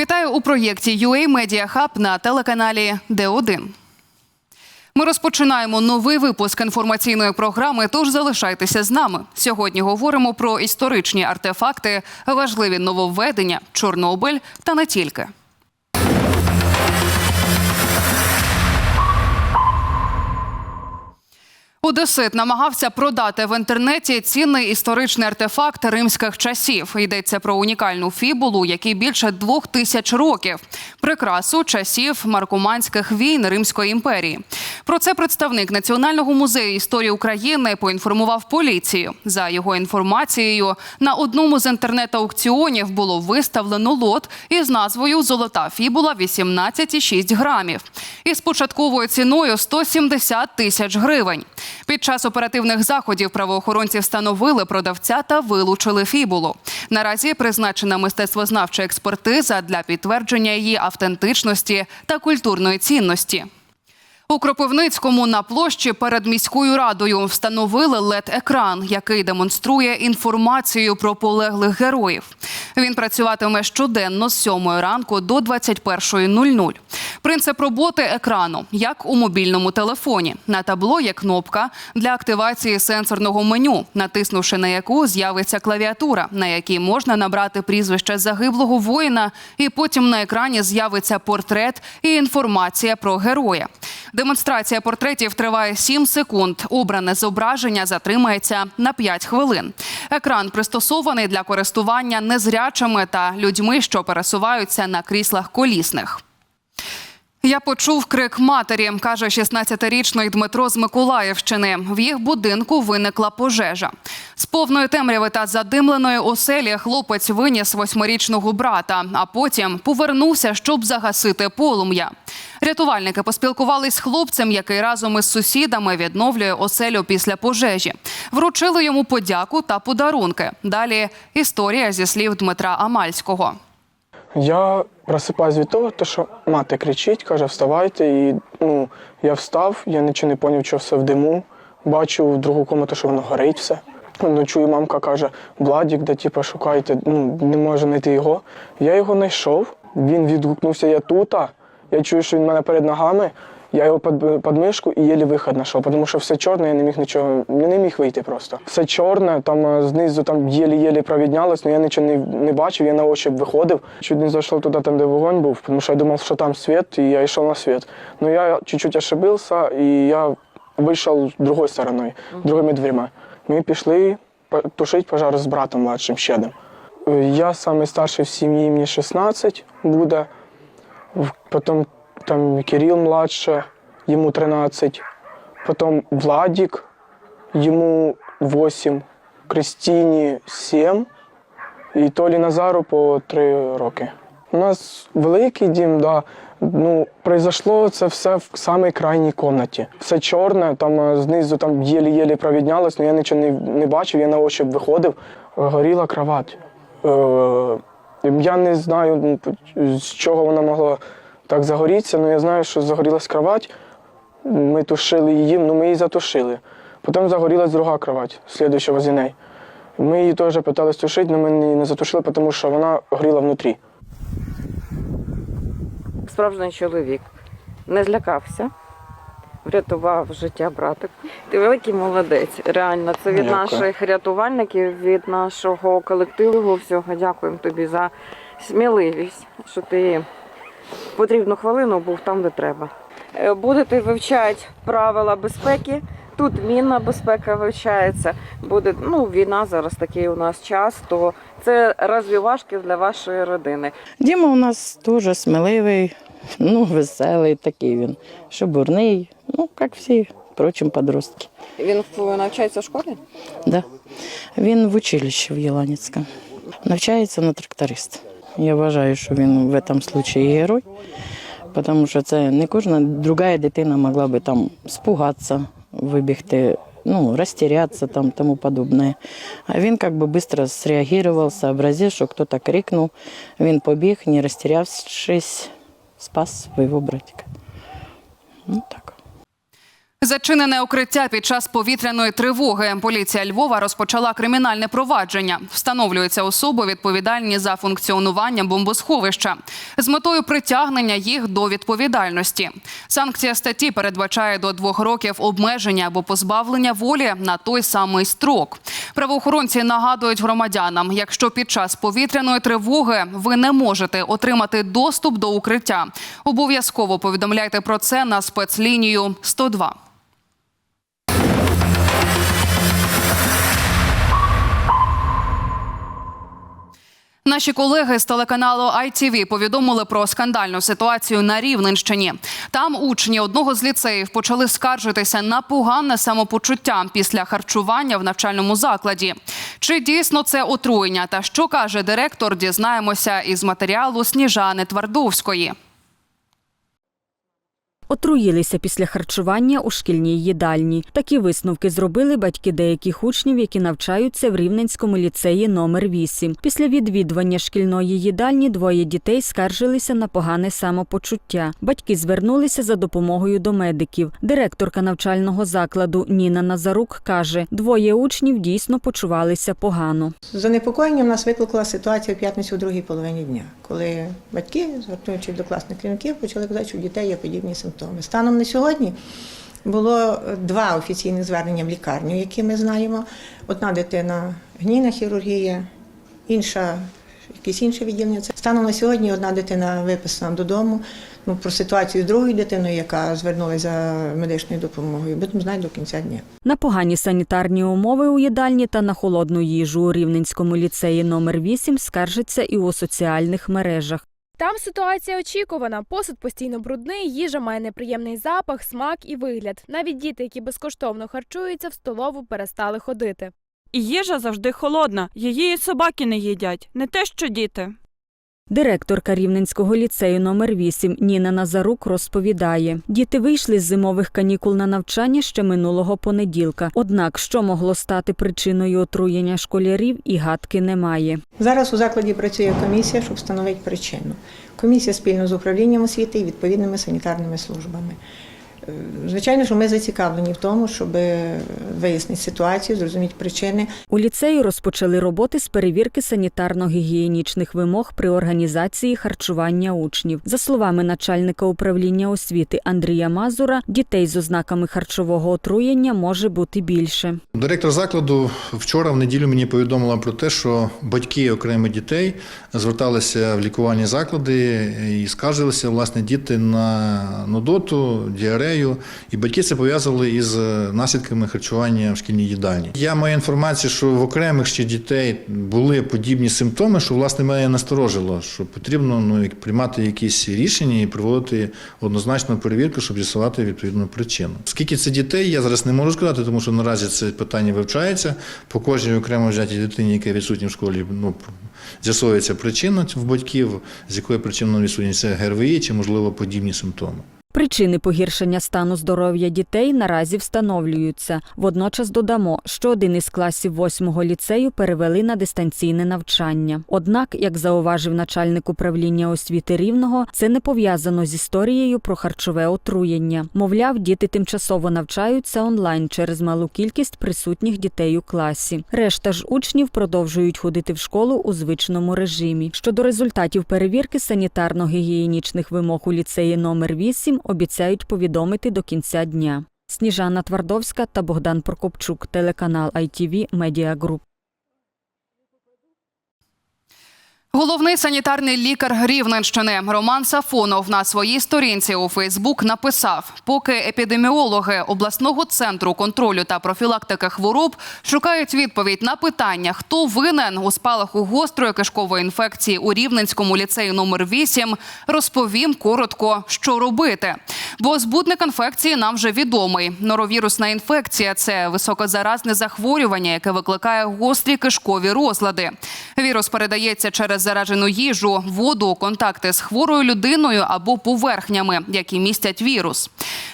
Вітаю у проєкті UA Media Hub на телеканалі Д1. Ми розпочинаємо новий випуск інформаційної програми. Тож залишайтеся з нами. Сьогодні говоримо про історичні артефакти, важливі нововведення, Чорнобиль та не тільки. Одесит намагався продати в інтернеті цінний історичний артефакт римських часів. Йдеться про унікальну фібулу, якій більше двох тисяч років. Прикрасу часів маркуманських війн Римської імперії. Про це представник Національного музею історії України поінформував поліцію. За його інформацією, на одному з інтернет-аукціонів було виставлено лот із назвою Золота фібула 18,6 грамів. Із початковою ціною 170 тисяч гривень. Під час оперативних заходів правоохоронці встановили продавця та вилучили фібулу. Наразі призначена мистецтвознавча експертиза для підтвердження її автентичності та культурної цінності. У Кропивницькому на площі перед міською радою встановили LED-екран, який демонструє інформацію про полеглих героїв. Він працюватиме щоденно з 7 ранку до 21.00. Принцип роботи екрану як у мобільному телефоні. На табло є кнопка для активації сенсорного меню, натиснувши на яку з'явиться клавіатура, на якій можна набрати прізвище загиблого воїна, і потім на екрані з'явиться портрет і інформація про героя. Демонстрація портретів триває 7 секунд. Обране зображення затримається на 5 хвилин. Екран пристосований для користування незрячими та людьми, що пересуваються на кріслах колісних. Я почув крик матері, каже 16-річний Дмитро з Миколаївщини. В їх будинку виникла пожежа. З повної темряви та задимленої оселі хлопець виніс восьмирічного брата, а потім повернувся, щоб загасити полум'я. Рятувальники поспілкувались з хлопцем, який разом із сусідами відновлює оселю після пожежі. Вручили йому подяку та подарунки. Далі історія зі слів Дмитра Амальського. Я просипаюсь від того, що мати кричить, каже, вставайте. І ну, я встав, я нічого не зрозумів, що все в диму. Бачу в другу кімнату, що воно горить все. Ну, чую, мамка каже, Владік, де типу, шукайте, ну, не можу знайти його. Я його знайшов, він відгукнувся, я тут. Я чую, що він в мене перед ногами. Я його під, підмишку і єлі вихід знайшов, тому що все чорне, я не міг нічого, я не міг вийти просто. Все чорне, там е, знизу там єлі-єлі провіднялось, але я нічого не, не бачив, я на ощупь виходив. Чуть не зайшов туди, там, де вогонь був, тому що я думав, що там світ, і я йшов на світ. Ну я чуть-чуть ошибився, і я вийшов другою стороною, другими дверима. Ми пішли тушити пожар з братом младшим ще одним. Е, Я самий старший в сім'ї, мені 16 буде. Потім там Кирил младше, йому 13. Потім Владик, йому 8, Кристині 7 і Толі Назару по 3 роки. У нас великий дім, да. Ну, произошло це все в самій крайній кімнаті. Все чорне, там е, знизу там єлі-єлі провіднялось, але я нічого не, не бачив, я на ощупь виходив. Е, Горіла кровать. Е, я не знаю, ну, з чого вона могла так загорітися, але я знаю, що загорілась кровать. Ми тушили її, ну ми її затушили. Потім загорілась друга кровать, слідуюча возле неї. Ми її теж питались тушити, але ми її не затушили, тому що вона горіла внутрі. справжній чоловік не злякався, врятував життя братик. Ти великий молодець. Реально, це від Дякую. наших рятувальників, від нашого колективу. Всього дякуємо тобі за сміливість, що ти потрібну хвилину був там, де треба. Е, Будете вивчати правила безпеки. Тут мінна безпека вивчається. Буде ну війна зараз такий у нас час. То це розвивашки для вашої родини. Діма у нас дуже сміливий, ну, веселий такий він, шебурний, ну, як всі, впрочем, подростки. Він навчається в школі? Да. Він в училищі в Єланіцькому. Навчається на тракторист. Я вважаю, що він в цьому випадку герой, тому що це не кожна друга дитина могла би там спугатися, вибігти, ну, розтерятися там тому подобне. А він как бы быстро среагировал, сообразив, що хтось крикнув. Він побіг, не розтерявшись, спас свого братика. Ну так. Зачинене укриття під час повітряної тривоги. Поліція Львова розпочала кримінальне провадження. Встановлюються особи, відповідальні за функціонування бомбосховища з метою притягнення їх до відповідальності. Санкція статті передбачає до двох років обмеження або позбавлення волі на той самий строк. Правоохоронці нагадують громадянам, якщо під час повітряної тривоги ви не можете отримати доступ до укриття, обов'язково повідомляйте про це на спецлінію 102. Наші колеги з телеканалу ITV повідомили про скандальну ситуацію на Рівненщині. Там учні одного з ліцеїв почали скаржитися на погане самопочуття після харчування в навчальному закладі. Чи дійсно це отруєння? Та що каже директор? Дізнаємося із матеріалу Сніжани Твардовської. Отруїлися після харчування у шкільній їдальні. Такі висновки зробили батьки деяких учнів, які навчаються в Рівненському ліцеї номер 8 Після відвідування шкільної їдальні двоє дітей скаржилися на погане самопочуття. Батьки звернулися за допомогою до медиків. Директорка навчального закладу Ніна Назарук каже, двоє учнів дійсно почувалися погано. Занепокоєння в нас викликала ситуація в п'ятницю у другій половині дня, коли батьки, звертаючись до класних керівників, почали казати, що у дітей є подібні симптоми. Станом на сьогодні було два офіційних звернення в лікарню, які ми знаємо. Одна дитина гнійна хірургія, інша якесь інше відділення. Станом на сьогодні одна дитина виписана додому. Ну, про ситуацію з другою дитиною, яка звернулася за медичною допомогою, будемо знати до кінця дня. На погані санітарні умови у їдальні та на холодну їжу у Рівненському ліцеї номер 8 скаржаться і у соціальних мережах. Там ситуація очікувана. Посуд постійно брудний, їжа має неприємний запах, смак і вигляд. Навіть діти, які безкоштовно харчуються, в столову перестали ходити. І їжа завжди холодна. Її і собаки не їдять, не те, що діти. Директорка Рівненського ліцею номер 8 Ніна Назарук розповідає: діти вийшли з зимових канікул на навчання ще минулого понеділка. Однак, що могло стати причиною отруєння школярів, і гадки немає. Зараз у закладі працює комісія, щоб встановити причину. Комісія спільно з управлінням освіти і відповідними санітарними службами. Звичайно, що ми зацікавлені в тому, щоб вияснити ситуацію, зрозуміти причини. У ліцеї розпочали роботи з перевірки санітарно-гігієнічних вимог при організації харчування учнів. За словами начальника управління освіти Андрія Мазура, дітей з ознаками харчового отруєння може бути більше. Директор закладу вчора в неділю мені повідомила про те, що батьки окремих дітей зверталися в лікувальні заклади і скаржилися власне діти на нудоту, діарею, і батьки це пов'язували із наслідками харчування в шкільній їдальні. Я маю інформацію, що в окремих ще дітей були подібні симптоми, що власне мене насторожило, що потрібно ну, приймати якісь рішення і проводити однозначну перевірку, щоб з'ясувати відповідну причину. Скільки це дітей, я зараз не можу сказати, тому що наразі це питання вивчається. По кожній окремо взятій дитині, яка відсутня в школі, ну з'ясовується причина в батьків, з якої причини відсутні це ГРВІ чи можливо подібні симптоми. Причини погіршення стану здоров'я дітей наразі встановлюються. Водночас додамо, що один із класів восьмого ліцею перевели на дистанційне навчання. Однак, як зауважив начальник управління освіти рівного, це не пов'язано з історією про харчове отруєння. Мовляв, діти тимчасово навчаються онлайн через малу кількість присутніх дітей у класі. Решта ж учнів продовжують ходити в школу у звичному режимі. Щодо результатів перевірки санітарно-гігієнічних вимог у ліцеї номер 8 обіцяють повідомити до кінця дня. Сніжана Твардовська та Богдан Прокопчук, телеканал ITV Media Group. Головний санітарний лікар Рівненщини Роман Сафонов на своїй сторінці у Фейсбук написав: поки епідеміологи обласного центру контролю та профілактики хвороб шукають відповідь на питання, хто винен у спалаху гострої кишкової інфекції у Рівненському ліцеї номер 8, розповім коротко, що робити. Бо збудник інфекції нам вже відомий. Норовірусна інфекція це високозаразне захворювання, яке викликає гострі кишкові розлади. Вірус передається через заражену їжу, воду, контакти з хворою людиною або поверхнями, які містять вірус.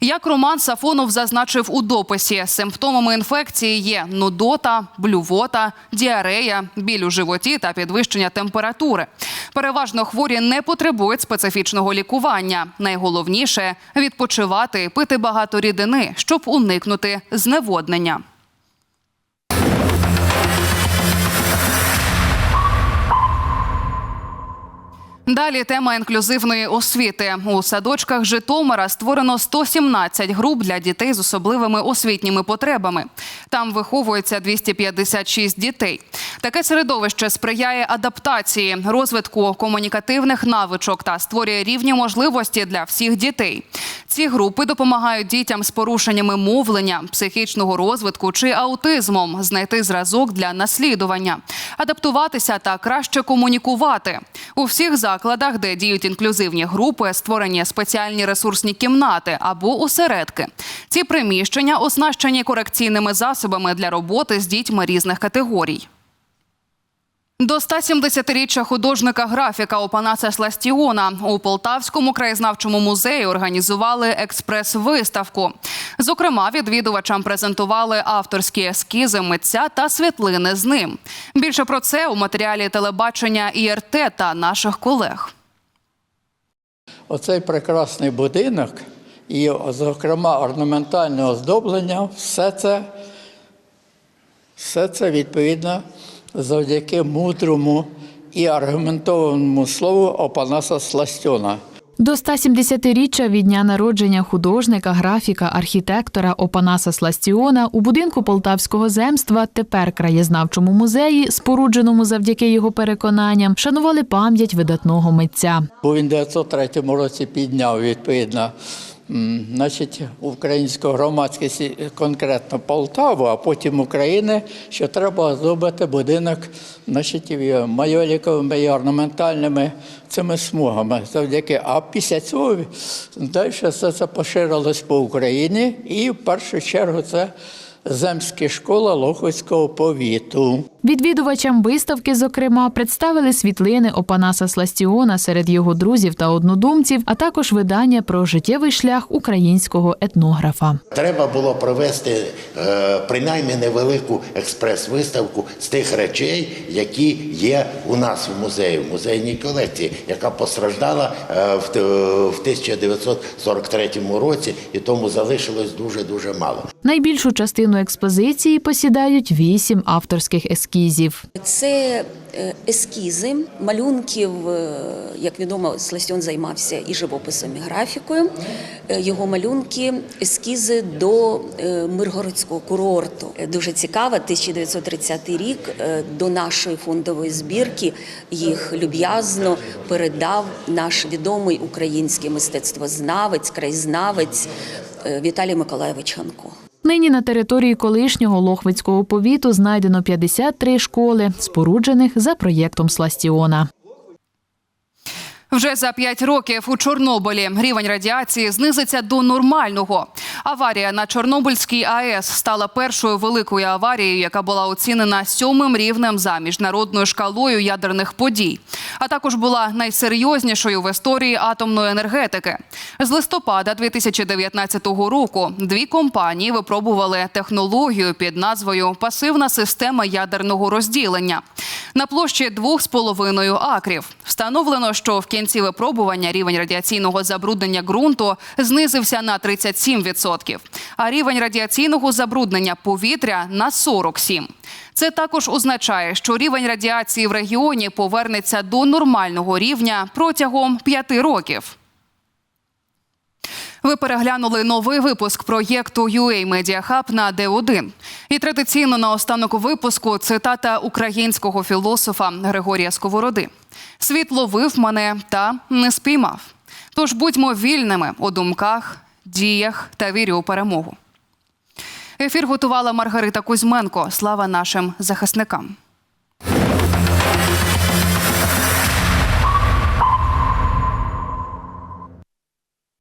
Як Роман Сафонов зазначив у дописі, симптомами інфекції є нудота, блювота, діарея, біль у животі та підвищення температури. Переважно хворі не потребують специфічного лікування. Найголовніше відпочивати пити багато рідини, щоб уникнути зневоднення. Далі тема інклюзивної освіти. У садочках Житомира створено 117 груп для дітей з особливими освітніми потребами. Там виховується 256 дітей. Таке середовище сприяє адаптації, розвитку комунікативних навичок та створює рівні можливості для всіх дітей. Ці групи допомагають дітям з порушеннями мовлення, психічного розвитку чи аутизмом знайти зразок для наслідування, адаптуватися та краще комунікувати. У всіх закладах, де діють інклюзивні групи, створені спеціальні ресурсні кімнати або осередки. Ці приміщення оснащені корекційними засобами для роботи з дітьми різних категорій. До 170-річчя художника графіка Опанаса Сластіона у Полтавському краєзнавчому музеї організували експрес-виставку. Зокрема, відвідувачам презентували авторські ескізи митця та світлини з ним. Більше про це у матеріалі телебачення ІРТ та наших колег. Оцей прекрасний будинок і, зокрема, орнаментальне оздоблення, все це, все це відповідно завдяки мудрому і аргументованому слову Опанаса Сластьона. До 170-річчя від дня народження художника, графіка, архітектора Опанаса Сластіона у будинку Полтавського земства, тепер краєзнавчому музеї, спорудженому завдяки його переконанням, шанували пам'ять видатного митця. Бо він в 903 році підняв відповідно значить, українську громадськість, конкретно Полтаву, а потім України, що треба зробити будинок значить, майоліковими і орнаментальними цими смугами. Завдяки. А після цього далі все це поширилось по Україні, і в першу чергу це земська школа Лохвицького повіту. Відвідувачам виставки, зокрема, представили світлини Опанаса Сластіона серед його друзів та однодумців, а також видання про життєвий шлях українського етнографа. Треба було провести е, принаймні невелику експрес-виставку з тих речей, які є у нас в музеї, в музейній колекції, яка постраждала е, в, т- в 1943 році, і тому залишилось дуже дуже мало. Найбільшу частину експозиції посідають вісім авторських ескізів. Це е, ескізи малюнків. е, Як відомо, Сластьон займався і живописом, і графікою. Е, Його малюнки, ескізи до Миргородського курорту. Дуже цікаво, 1930 рік до нашої фондової збірки їх люб'язно передав наш відомий український мистецтвознавець, краєзнавець Віталій Миколаєвич Ханко. Нині на території колишнього Лохвицького повіту знайдено 53 школи, споруджених за проєктом Сластіона. Вже за п'ять років у Чорнобилі рівень радіації знизиться до нормального. Аварія на Чорнобильській АЕС стала першою великою аварією, яка була оцінена сьомим рівнем за міжнародною шкалою ядерних подій, а також була найсерйознішою в історії атомної енергетики. З листопада 2019 року дві компанії випробували технологію під назвою Пасивна система ядерного розділення на площі 2,5 акрів. Встановлено, що в кінці випробування рівень радіаційного забруднення ґрунту знизився на 37%, а рівень радіаційного забруднення повітря на 47%. Це також означає, що рівень радіації в регіоні повернеться до нормального рівня протягом п'яти років. Ви переглянули новий випуск проєкту UA Media Hub на Д1. І традиційно на останок випуску цитата українського філософа Григорія Сковороди: Світ ловив мене та не спіймав. Тож будьмо вільними у думках, діях та вірі у перемогу. Ефір готувала Маргарита Кузьменко. Слава нашим захисникам.